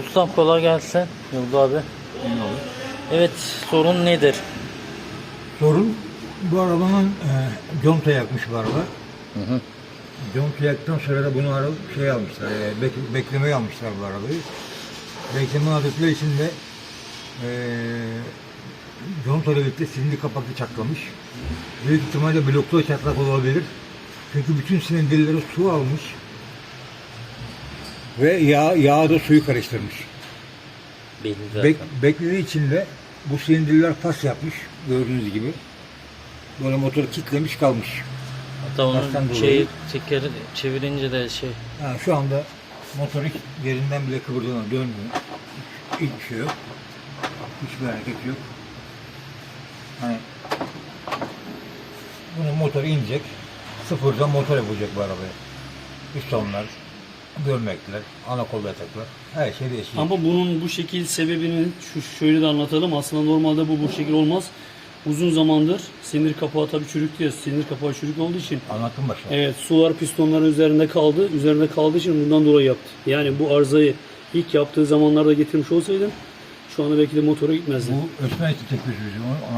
Ustam kolay gelsin. Yıldı abi. Evet sorun nedir? Sorun bu arabanın e, conta yakmış bu araba. Hı hı. Conta yaktıktan sonra da bunu ara şey almışlar, e, bek- beklemeye almışlar bu arabayı. Bekleme aldıkları için de e, conta ile birlikte silindir kapaklı çatlamış. Büyük ihtimalle blokta çatlak olabilir. Çünkü bütün silindirleri su almış. Ve yağ, yağ da suyu karıştırmış. Belli zaten. Bek, beklediği için de bu silindirler pas yapmış gördüğünüz gibi. Böyle motoru kilitlemiş kalmış. Hatta onu Baştan dolayı. şeyi teker çevirince de şey Ha, şu anda motor hiç yerinden bile kıvırdığına dönmüyor. Hiç, hiçbir şey yok. Hiçbir hareket yok. Hani bunun motoru inecek. Sıfırdan motor yapacak bu arabaya. Pistonlar, gömlekler, ana kol yataklar. Her şey değişecek. Ama bunun bu şekil sebebini şu şöyle de anlatalım. Aslında normalde bu bu şekil olmaz. Uzun zamandır sinir kapağı tabii çürüktü ya. Sinir kapağı çürük olduğu için Anlattım başta. evet sular pistonların üzerinde kaldı. Üzerinde kaldığı için bundan dolayı yaptı. Yani bu arızayı ilk yaptığı zamanlarda getirmiş olsaydın şu anda belki de motora gitmezdi. Bu ölçme yüzü onu anlattım.